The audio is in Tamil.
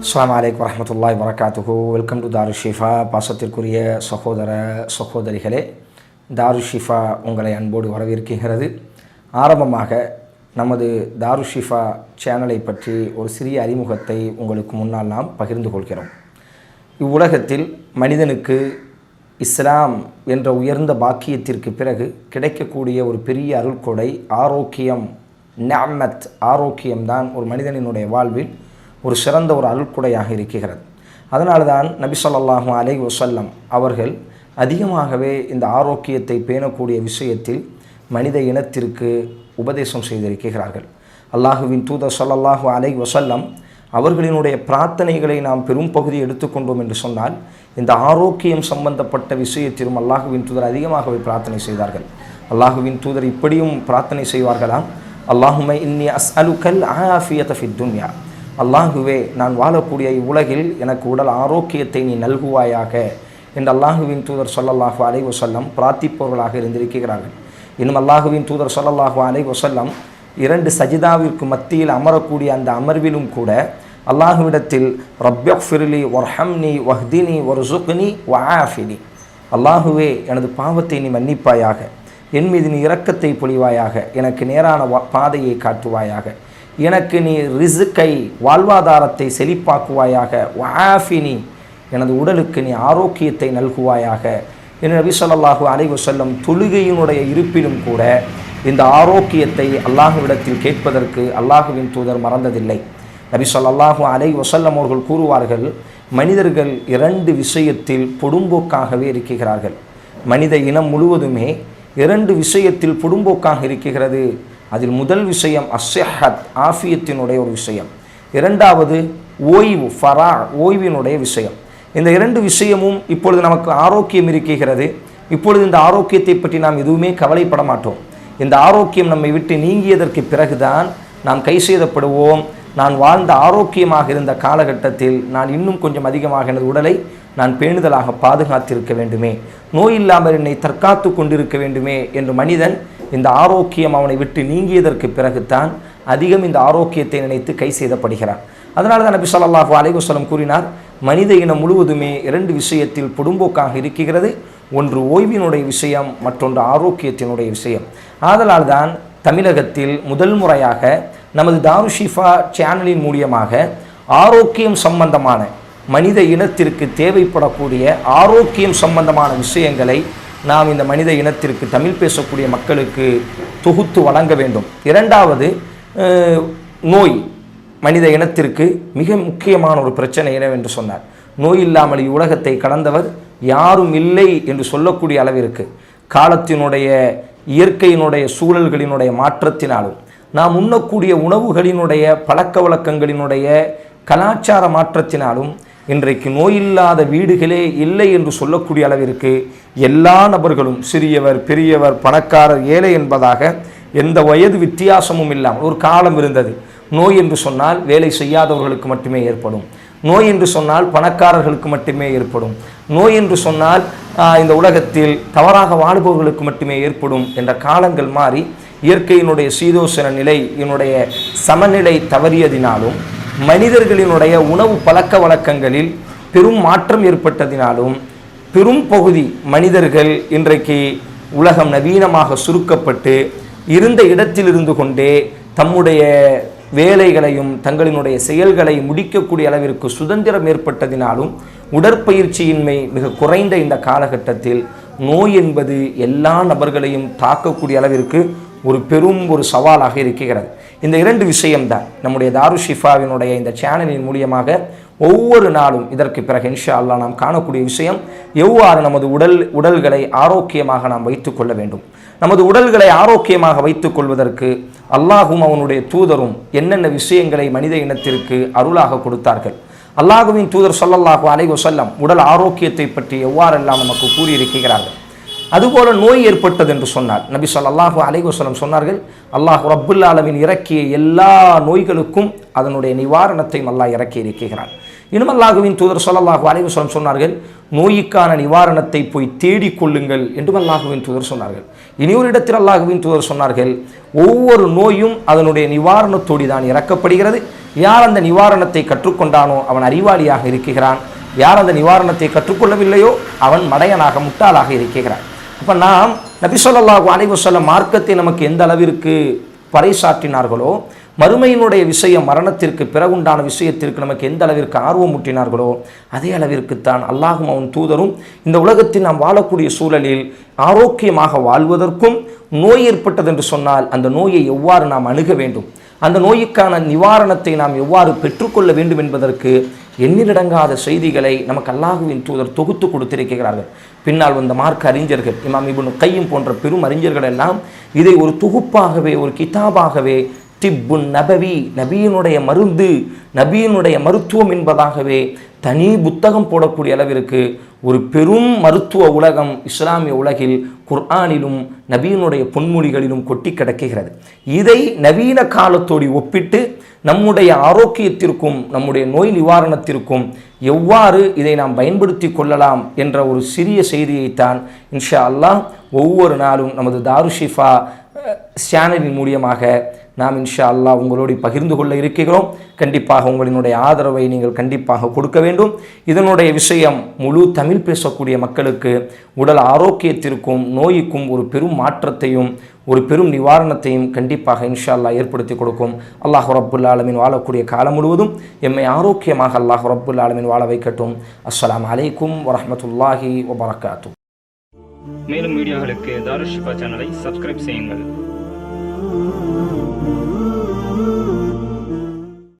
அஸ்லாம் வலைக்கம் வரமத்துல்லாய் வரகாத்துஹு வெல்கம் டு தாரு ஷிஃபா பாசத்திற்குரிய சகோதர சகோதரிகளே. தாரு ஷிஃபா உங்களை அன்போடு வரவேற்கிறது ஆரம்பமாக நமது தாரு ஷிஃபா சேனலை பற்றி ஒரு சிறிய அறிமுகத்தை உங்களுக்கு முன்னால் நாம் பகிர்ந்து கொள்கிறோம். இவ்வுலகத்தில் மனிதனுக்கு இஸ்லாம் என்ற உயர்ந்த பாக்கியத்திற்கு பிறகு கிடைக்கக்கூடிய ஒரு பெரிய அருள்கொடை ஆரோக்கியம் நிஅமத் ஆரோக்கியம்தான் ஒரு மனிதனினுடைய வாழ்வில் ஒரு சிறந்த ஒரு அருள்கொடையாக இருக்கிறது. அதனால தான் நபி சொல்லாஹும் அலை வசல்லம் அவர்கள் அதிகமாகவே இந்த ஆரோக்கியத்தை பேணக்கூடிய விஷயத்தில் மனித இனத்திற்கு உபதேசம் செய்திருக்கிறார்கள். அல்லாஹுவின் தூதர் சொல்லல்லாஹு அலை வசல்லம் அவர்களினுடைய பிரார்த்தனைகளை நாம் பெரும் பகுதி எடுத்துக்கொண்டோம் என்று சொன்னால் இந்த ஆரோக்கியம் சம்பந்தப்பட்ட விஷயத்திலும் அல்லாஹுவின் தூதர் அதிகமாகவே பிரார்த்தனை செய்தார்கள். அல்லாஹுவின் தூதர் இப்படியும் பிரார்த்தனை செய்வார்களாம் அல்லாஹுமை இன்னி அஸ் அலுக்கல் ஆஃபியத துன்யா அல்லாஹுவே நான் வாழக்கூடிய இவ்வுலகில் எனக்கு உடல் ஆரோக்கியத்தை நீ நல்குவாயாக என்று அல்லாஹுவின் தூதர் சொல்லல்லாஹு அலை வசல்லம் பிரார்த்திப்பவர்களாக இருந்திருக்கிறார்கள். இன்னும் அல்லாஹுவின் தூதர் சொல்லல்லாஹு அலை வசல்லம் இரண்டு சஜிதாவிற்கு மத்தியில் அமரக்கூடிய அந்த அமர்விலும் கூட அல்லாஹுவிடத்தில் ரப்யக் ஃபிர்லி ஒர்ஹம்னி வஹ்தினி ஒரு சுக்னி வஆஃபினி அல்லாஹுவே எனது பாவத்தை நீ மன்னிப்பாயாக என் மீது நீ இரக்கத்தை பொழிவாயாக எனக்கு நேரான வா- பாதையை காட்டுவாயாக எனக்கு நீ ரிசுக்கை வாழ்வாதாரத்தை செழிப்பாக்குவாயாக வாஃபினி எனது உடலுக்கு நீ ஆரோக்கியத்தை நல்குவாயாக. என்று நபி சொல்லாஹு அலைவு செல்லம் தொழுகையினுடைய இருப்பினும் கூட இந்த ஆரோக்கியத்தை அல்லாஹுவிடத்தில் கேட்பதற்கு அல்லாஹுவின் தூதர் மறந்ததில்லை. நபி சொல்லாஹு அலை வசல்லம் அவர்கள் கூறுவார்கள் மனிதர்கள் இரண்டு விஷயத்தில் பொடும்போக்காகவே இருக்கிறார்கள். மனித இனம் முழுவதுமே இரண்டு விஷயத்தில் பொடும்போக்காக இருக்கிறது. அதில் முதல் விஷயம் அஸ்ஸஹத் ஆஃபியத்தினுடைய ஒரு விஷயம். இரண்டாவது ஓய்வு ஃபரா ஓய்வினுடைய விஷயம். இந்த இரண்டு விஷயமும் இப்பொழுது நமக்கு ஆரோக்கியம் இருக்கிறது. இப்பொழுது இந்த ஆரோக்கியத்தை பற்றி நாம் எதுவுமே கவலைப்பட மாட்டோம். இந்த ஆரோக்கியம் நம்மை விட்டு நீங்கியதற்கு பிறகுதான் நாம் கை செய்தப்படுவோம் நான் வாழ்ந்த ஆரோக்கியமாக இருந்த காலகட்டத்தில் நான் இன்னும் கொஞ்சம் அதிகமாக எனது உடலை நான் பேணுதலாக பாதுகாத்திருக்க வேண்டுமே. நோய் இல்லாமல் என்னை தற்காத்து கொண்டிருக்க வேண்டுமே என்று மனிதன் இந்த ஆரோக்கியம் அவனை விட்டு நீங்கியதற்கு பிறகுதான் அதிகம் இந்த ஆரோக்கியத்தை நினைத்து கை செய்தப்படுகிறான் அதனால தான் நபி சொல்லாஹு அலைஹி கூறினார் மனித இனம் முழுவதுமே இரண்டு விஷயத்தில் பொடும்போக்காக இருக்கிறது. ஒன்று ஓய்வினுடைய விஷயம் மற்றொன்று ஆரோக்கியத்தினுடைய விஷயம். ஆதலால் தான் தமிழகத்தில் முதல் முறையாக நமது தாருஷிஃபா சேனலின் மூலியமாக ஆரோக்கியம் சம்பந்தமான மனித இனத்திற்கு தேவைப்படக்கூடிய ஆரோக்கியம் சம்பந்தமான விஷயங்களை நாம் இந்த மனித இனத்திற்கு தமிழ் பேசக்கூடிய மக்களுக்கு தொகுத்து வழங்க வேண்டும். இரண்டாவது நோய் மனித இனத்திற்கு மிக முக்கியமான ஒரு பிரச்சனை என்னவென்று சொன்னார். நோய் இல்லாமல் இவ்வுலகத்தை கடந்தவர் யாரும் இல்லை என்று சொல்லக்கூடிய அளவிற்கு காலத்தினுடைய இயற்கையினுடைய சூழல்களினுடைய மாற்றத்தினாலும் நாம் உண்ணக்கூடிய உணவுகளினுடைய பழக்க வழக்கங்களினுடைய கலாச்சார மாற்றத்தினாலும் இன்றைக்கு நோயில்லாத வீடுகளே இல்லை என்று சொல்லக்கூடிய அளவிற்கு எல்லா நபர்களும் சிறியவர் பெரியவர் பணக்காரர் ஏழை என்பதாக எந்த வயது வித்தியாசமும் இல்லாமல் ஒரு காலம் இருந்தது. நோய் என்று சொன்னால் வேலை செய்யாதவர்களுக்கு மட்டுமே ஏற்படும். நோய் என்று சொன்னால் பணக்காரர்களுக்கு மட்டுமே ஏற்படும். நோய் என்று சொன்னால் இந்த உலகத்தில் தவறாக வாழ்பவர்களுக்கு மட்டுமே ஏற்படும் என்ற காலங்கள் மாறி இயற்கையினுடைய சீதோசன நிலை என்னுடைய சமநிலை தவறியதினாலும் மனிதர்களினுடைய உணவு பழக்க வழக்கங்களில் பெரும் மாற்றம் ஏற்பட்டதினாலும் பெரும் பகுதி மனிதர்கள் இன்றைக்கு உலகம் நவீனமாக சுருக்கப்பட்டு இருந்த இடத்தில் இருந்து கொண்டே தம்முடைய வேலைகளையும் தங்களினுடைய செயல்களை முடிக்கக்கூடிய அளவிற்கு சுதந்திரம் ஏற்பட்டதினாலும் உடற்பயிற்சியின்மை மிக குறைந்த இந்த காலகட்டத்தில் நோய் என்பது எல்லா நபர்களையும் தாக்கக்கூடிய அளவிற்கு ஒரு பெரும் ஒரு சவாலாக இருக்கிறது. இந்த இரண்டு விஷயம்தான் நம்முடைய தாரு ஷிஃபாவினுடைய இந்த சேனலின் மூலியமாக ஒவ்வொரு நாளும் இதற்கு பிறகு இன்ஷா அல்லாஹ் நாம் காணக்கூடிய விஷயம் எவ்வாறு நமது உடல் உடல்களை ஆரோக்கியமாக நாம் வைத்துக்கொள்ள வேண்டும். நமது உடல்களை ஆரோக்கியமாக வைத்துக் கொள்வதற்கு அல்லாஹும் அவனுடைய தூதரும் என்னென்ன விஷயங்களை மனித இனத்திற்கு அருளாக கொடுத்தார்கள். அல்லாஹுவின் தூதர் சொல்லல்லாஹு அலைவசல்லம் உடல் ஆரோக்கியத்தை பற்றி எவ்வாறெல்லாம் நமக்கு கூறியிருக்கிறார்கள். அதுபோல நோய் ஏற்பட்டது என்று சொன்னார். நபி சொல்லாஹு அலைவசலம் சொன்னார்கள் அல்லாஹ் ரப்புல் ஆலமீன் இறக்கிய எல்லா நோய்களுக்கும் அதனுடைய நிவாரணத்தையும் அல்லாஹ் இறக்கி இருக்கிறான். இன்னும் அல்லாஹுவின் தூதர் சொல்லல்லாஹு அலைவசலம் சொன்னார்கள் நோய்க்கான நிவாரணத்தை போய் தேடிக் கொள்ளுங்கள் என்றும் அல்லாஹுவின் தூதர் சொன்னார்கள். இனி ஒரு இடத்தில் அல்லாஹுவின் தூதர் சொன்னார்கள் ஒவ்வொரு நோயும் அதனுடைய நிவாரணத்தோடி தான் இறக்கப்படுகிறது. யார் அந்த நிவாரணத்தை கற்றுக்கொண்டானோ அவன் அறிவாளியாக இருக்கிறான். யார் அந்த நிவாரணத்தை கற்றுக்கொள்ளவில்லையோ அவன் மடையனாக முட்டாளாக இருக்கிறான். அப்போ நாம் நபி சொல்லாஹு அலைவசல்ல மார்க்கத்தை நமக்கு எந்த அளவிற்கு பறைசாற்றினார்களோ மறுமையினுடைய விஷயம் மரணத்திற்கு பிறகுண்டான விஷயத்திற்கு நமக்கு எந்த அளவிற்கு ஆர்வம் ஊட்டினார்களோ அதே அளவிற்குத்தான் அல்லாஹும் அவன் தூதரும் இந்த உலகத்தில் நாம் வாழக்கூடிய சூழலில் ஆரோக்கியமாக வாழ்வதற்கும் நோய் ஏற்பட்டது என்று சொன்னால் அந்த நோயை எவ்வாறு நாம் அணுக வேண்டும்? அந்த நோய்க்கான நிவாரணத்தை நாம் எவ்வாறு பெற்றுக்கொள்ள வேண்டும் என்பதற்கு எண்ணிலடங்காத செய்திகளை நமக்கு அல்லாஹுவின் தூதர் தொகுத்து கொடுத்திருக்கிறார்கள். பின்னால் வந்த மார்க்க அறிஞர்கள் இமாம் இபுன் கையும் போன்ற பெரும் அறிஞர்கள் எல்லாம் இதை ஒரு தொகுப்பாகவே ஒரு கிதாபாகவே திப்புன் நபவி நபியினுடைய மருந்து நபியினுடைய மருத்துவம் என்பதாகவே தனி புத்தகம் போடக்கூடிய அளவிற்கு ஒரு பெரும் மருத்துவ உலகம் இஸ்லாமிய உலகில் குர்ஆனிலும் நபியினுடைய பொன்மொழிகளிலும் கொட்டி கிடக்குகிறது. இதை நவீன காலத்தோடு ஒப்பிட்டு நம்முடைய ஆரோக்கியத்திற்கும் நம்முடைய நோய் நிவாரணத்திற்கும் எவ்வாறு இதை நாம் பயன்படுத்தி கொள்ளலாம் என்ற ஒரு சிறிய செய்தியைத்தான் இன்ஷா அல்லாஹ் ஒவ்வொரு நாளும் நமது தாருஷிஃபா சேனலின் மூலியமாக நாம் இன்ஷா அல்லாஹ் உங்களோடு பகிர்ந்து கொள்ள இருக்கிறோம். கண்டிப்பாக உங்களினுடைய ஆதரவை நீங்கள் கண்டிப்பாக கொடுக்க வேண்டும். இதனுடைய விஷயம் முழு தமிழ் பேசக்கூடிய மக்களுக்கு உடல் ஆரோக்கியத்திற்கும் நோய்க்கும் ஒரு பெரும் மாற்றத்தையும் ஒரு பெரும் நிவாரணத்தையும் கண்டிப்பாக இன்ஷா அல்லாஹ் ஏற்படுத்தி கொடுக்கும். அல்லாஹ் ரப்புல் ஆலமின் வாழக்கூடிய காலம் முழுவதும் எம்மை ஆரோக்கியமாக அல்லாஹ் ரப்புல் ஆலமின் வாழ வைக்கட்டும். அஸ்லாம் அலைக்கும் வரமத்துல்லாஹி வபரகாத்தும் மேலும் வீடியோகளுக்கு தாருஷிஃபா சேனலை சப்ஸ்கிரைப் செய்யுங்கள். Mm-hmm.